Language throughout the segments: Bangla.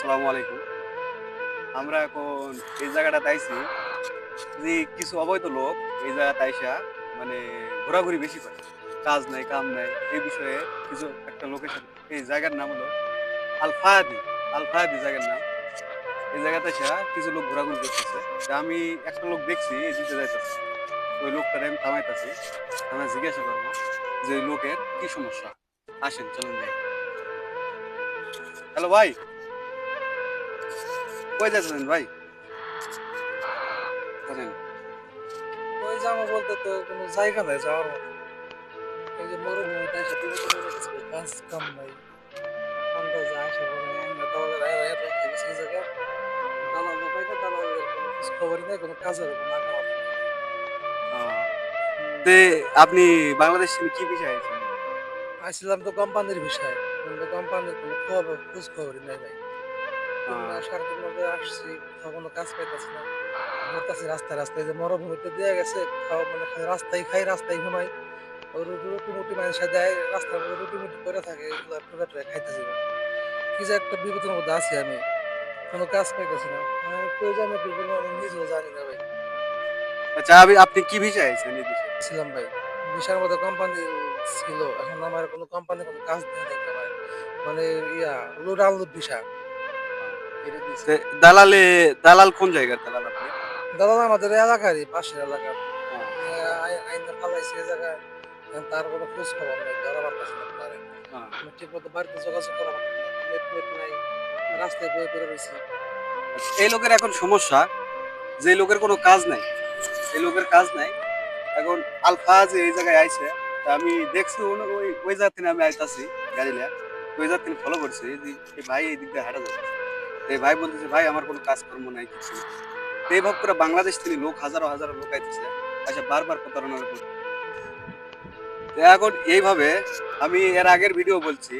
আসসালামু আলাইকুম। আমরা এখন এই জায়গাটাতে আইছি যে কিছু অবৈধ লোক এই জায়গাতে আইসা মানে ঘোরাঘুরি বেশি করে। কাজ নাই, কাম নাই এই বিষয়ে কিছু একটা লোকের এই জায়গার নাম হলো আলফায়াদি আলফায়াদি জায়গার নাম। এই জায়গাতে আইসা কিছু লোক ঘোরাঘুরি করতেছে। আমি একটা লোক দেখছি, এই দিতে যাইতেছে। ওই লোকটারে আমি থামাইতেছি। আমরা জিজ্ঞাসা করব যে লোকের কি সমস্যা? আসেন, চলুন যাই। হ্যালো ভাই। কই যাচ্ছেন ভাই? বলেন। ওই যাব বলতে তো কোনো জায়গা নাই যাওয়ার এই যে বিপদ হয়ে গেছে কাজ কাম নাই। ঠান্ডা যা আসে বলে আমরা আয় রেখে গেছি এই জায়গা দালাল পাই না দালালের কোনো খোঁজ খবরই নাই কোনো কাজের আগে তে আপনি বাংলাদেশ থেকে কি বিষয় আছেন আসছিলাম তো কোম্পানির বিষয়ে কোম্পানির কোনো খবর খোঁজ খবরই নাই ভাই। আসছি কোথাও কোনো কাজ পাইতেছি না। ঘুরতেছি রাস্তায় রাস্তায় যে মরুভূমিতে দিয়ে গেছে খাওয়া মানে রাস্তায় খাই রাস্তায় ঘুমাই। রুটি মুটি দেয় রাস্তার মধ্যে রুটি মুটি করে থাকে এগুলো টুকা টুকা খাইতেছি না। কি যে একটা বিপদের মধ্যে আছি আমি কোনো কাজ পাইতেছি না। আমি কই যাব আমি নিজেও জানি না ভাই। আচ্ছা আমি আপনি কি বিষয় আছেন এই বিষয়ে ছিলাম ভাই। বিশার মধ্যে কোম্পানি ছিল এখন আমার কোনো কোম্পানি কোনো কাজ দেয় নাই মানে ইয়া লোড আনলোড ভিসা। দালালে দালাল কোন জায়গার দালাল আপনি? দাদা আমাদের এলাকারই পাশের এলাকার। ফালাইছে জায়গায়। তার কোনো খোঁজ খবর নেই ধরা পারতেছে না তারে হ্যাঁ। ঠিক মতো বাড়িতে যোগাযোগ করা নেট নেট নাই রাস্তায় বয়ে পড়ে রয়েছি। আচ্ছা, এই লোকের এখন সমস্যা যে লোকের কোনো কাজ নাই এই লোকের কাজ নাই এখন আলফা যে এই জায়গায় আইছে তা আমি দেখছি ওই ওই জায়গা থেকে আমি আইতাছি গাড়ি লিয়া ওই থেকে ফলো করছি এই ভাই এই দিক দিয়ে হাঁটা যাচ্ছে। এই ভাই বলতেছে, ভাই, আমার কোনো কাজকর্ম নাই, কিছু এইভাবে করে বাংলাদেশ থেকে লোক, হাজারো হাজারো লোক আইতেছে আচ্ছা বারবার প্রতারণা করে তো এখন এইভাবে আমি এর আগের ভিডিও বলছি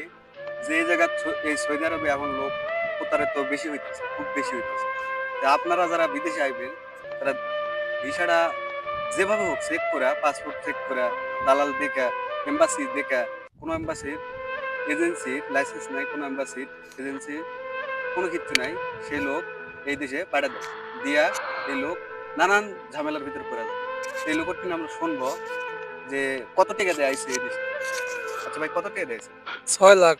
যে, এই জায়গা এই সৌদি আরবে এখন লোক প্রতারিত বেশি হইতেছে, খুব বেশি হইতেছে। আপনারা যারা বিদেশে আইবেন, তারা ভিসাটা যেভাবে হোক চেক করে পাসপোর্ট চেক করে, দালাল দেখা এম্বাসি দেখা, কোনো এম্বাসির এজেন্সির লাইসেন্স নাই, কোনো এম্বাসির এজেন্সির কোনো কিছু নাই, সেই লোক এই দেশে পাঠিয়ে দেয়। দিয়া এই লোক নানান ঝামেলার ভিতরে পড়ে যায়। সেই লোকের থেকে আমরা শুনব যে কত টাকা দেয় আইসে এই দেশে? আচ্ছা ভাই, কত টাকা দেয় ছয় লাখ।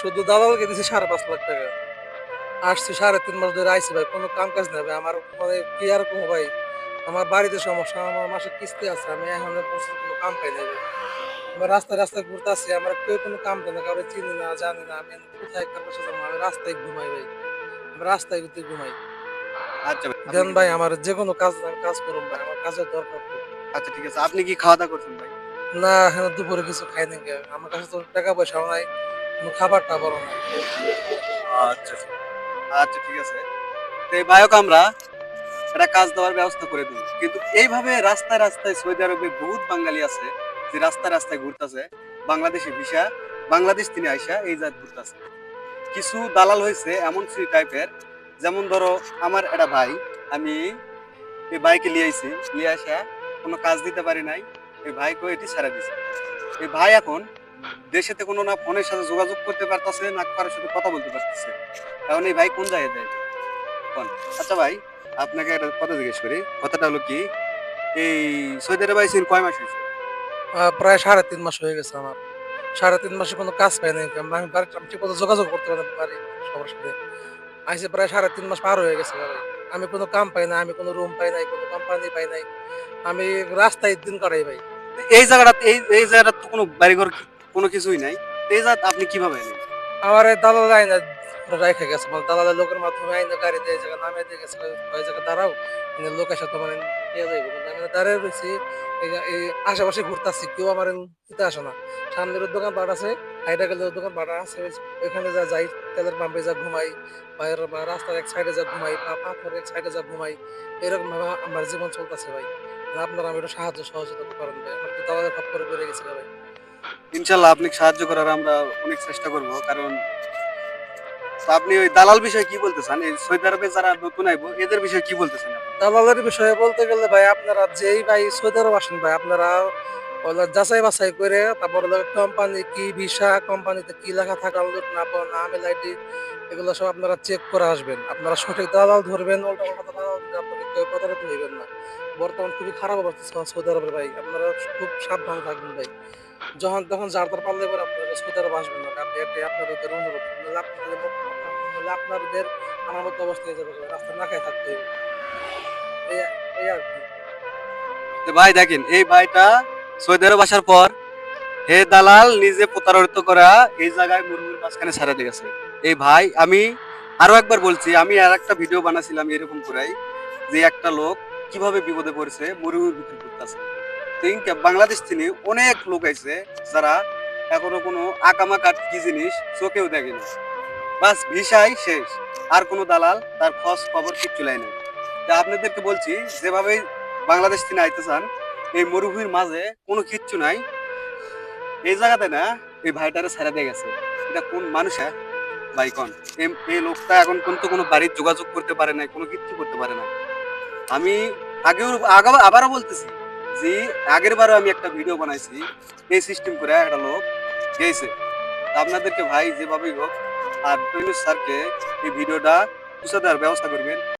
শুধু দালালকে দিছি সাড়ে পাঁচ লাখ টাকা। আসছি সাড়ে তিন মাস ধরে আইসি ভাই, কোনো কাম কাজ ভাই। আমার মানে কি আর কোনো ভাই? আমার বাড়িতে সমস্যা, আমার মাসে কিস্তি আছে, আমি এখন কোনো কাম পাই নাই ভাই। আমি রাস্তায় রাস্তায় ঘুরতে আসছি আমার কেউ কোনো কাম দেয় না কারও চিনি না জানি না আমি কোথায় কার যাব আমি রাস্তায় ঘুমাই ভাই আমি রাস্তায় ঘুরতে ঘুমাই। আচ্ছা ভাই দেন ভাই আমার যে কোনো কাজ আমি কাজ করুন ভাই আমার কাজের দরকার আচ্ছা ঠিক আছে আপনি কি খাওয়া দাওয়া করছেন ভাই? না হ্যাঁ দুপুরে কিছু খাই নাকি আমার কাছে তো টাকা পয়সাও নাই কোনো খাবার টাবারও নাই আচ্ছা আচ্ছা ঠিক আছে। তো এই বায়ক আমরা একটা কাজ দেওয়ার ব্যবস্থা করে দেবো কিন্তু এইভাবে রাস্তায় রাস্তায় সৌদি আরবে বহুত বাঙালি আছে যে রাস্তায় রাস্তায় ঘুরতেছে, বাংলাদেশি ভিসা, বাংলাদেশ তিনি আইসা এই জাত ঘুরতেছে। কিছু দালাল হয়েছে এমন সি টাইপের যেমন ধরো আমার একটা ভাই, আমি এই বাইকে নিয়ে আইছি, নিয়ে আসা কোনো কাজ দিতে পারি নাই, এই ভাইকে এটি ছেড়ে দিছে। এই ভাই এখন দেশেতে কোনো না ফোনের সাথে যোগাযোগ করতে পারতেছে, না কারোর সাথে কথা বলতে পারতেছে। এখন এই ভাই কোন জায়গায় যায়? কোন? আচ্ছা ভাই, আপনাকে একটা কথা জিজ্ঞেস করি। কথাটা হলো কি, এই সৌদি আরবে কয় মাস হয়েছে? প্রায় সাড়ে তিন মাস হয়ে গেছে আমার। সাড়ে তিন মাসে কোনো কাজ পাই নাই। আমি ঠিক মতো যোগাযোগ করতে পারি সবার সাথে। আইসে প্রায় সাড়ে তিন মাস পার হয়ে গেছে আমি কোনো কাম পাই না আমি কোনো রুম পাই নাই কোনো কোম্পানি পাই নাই। আমি রাস্তায় দিন কাটাই ভাই। এই জায়গাটা এই এই জায়গাটা তো কোনো বাড়িঘর কোনো কিছুই নাই। এই জায়গা আপনি কীভাবে এলেন আমার এই দালাল আইনা রেখে গেছে। মানে দালালের লোকের মাধ্যমে আইনা গাড়িতে এই জায়গায় নামে দিয়ে গেছে। ওই জায়গায় দাঁড়াও লোকের সাথে মানে নিয়ে যাইব কিন্তু আশেপাশে ঘুরতেছি, কেউ আমার দিতে আসে না। সামনের দোকান পাট আছে গেলে দোকান পাট আছে ওইখানে যা যাই, তেলের পাম্পে যা ঘুমাই, বা রাস্তার এক সাইডে যা ঘুমাই, বা পাথরের এক সাইডে যা ঘুমাই এরকম ভাবে আমার জীবন চলতেছে ভাই। আপনারা আমি একটু সাহায্য সহযোগিতা করেন ভাই। আমার তো দালালের খপ করে বেড়ে গেছে ভাই। ইনশাল্লাহ আপনি সাহায্য করার আমরা অনেক চেষ্টা করব, কারণ আপনি ওই দালাল বিষয়ে কি বলতে চান এই সৌদি আরবে যারা নতুন আইবো, এদের বিষয়ে কি বলতে চান? দালালের বিষয়ে বলতে গেলে ভাই, আপনারা যেই ভাই সৌদি আরব আসেন ভাই, আপনারা যাচাই বাছাই করে তারপর কোম্পানি কি ভিসা কোম্পানিতে কি লেখা থাকা উচিত না পাওয়া না আমেল আইডি এগুলো সব আপনারা চেক করে আসবেন। আপনারা সঠিক দালাল ধরবেন দালাল আপনাকে কেউ প্রতারিত হইবেন না। বর্তমান খুবই খারাপ অবস্থা সৌদি আরবের ভাই। আপনারা খুব সাবধান থাকবেন ভাই। যখন তখন যার তার পাল্লে করে আপনারা সৌদি আরব আসবেন না। আপনি এটাই আপনাদের অনুরোধ। আপনাদের আমার মতো অবস্থা হয়ে যাবে রাস্তা না খাই থাকতে ভাই দেখেন, এই ভাইটা সৌদি আরব আসার পর হে দালাল নিজে প্রতারিত করা এই জায়গায় মুরগির মাঝখানে দিয়ে গেছে। এই ভাই, আমি আরও একবার বলছি, আমি আর একটা ভিডিও বানাছিলাম এরকম করাই যে একটা লোক কীভাবে বিপদে পড়েছে, মরুভূমির ভিতরে ঘুরতেছে think, বাংলাদেশ থেকে অনেক লোক আইছে যারা এখনও কোনো আকামা কাট কি জিনিস চোখেও দেখেনি বাস ভিসাই শেষ। আর কোনো দালাল তার খোঁজ খবর কিচ্ছু লাই না। তা আপনাদেরকে বলছি, যেভাবে বাংলাদেশ থেকে আইতে চান, এই মরুভূমির মাঝে কোনো কিচ্ছু নাই। এই জায়গাতে না, এই ভাইটারে ছেড়ে দিয়ে গেছে। এটা কোন মানুষ হ্যাঁ? ভাই এই লোকটা এখন কিন্তু কোনো বাড়ির যোগাযোগ করতে পারে না কোনো কিচ্ছু করতে পারে না আমি আগেও আগে- আবারও বলতেছি যে আগের বারও আমি একটা ভিডিও বানাইছি, এই সিস্টেম করে একটা লোক গেছে আপনাদেরকে ভাই যেভাবেই হোক, আর স্যারকে এই ভিডিওটা পৌঁছে দেওয়ার ব্যবস্থা করবেন।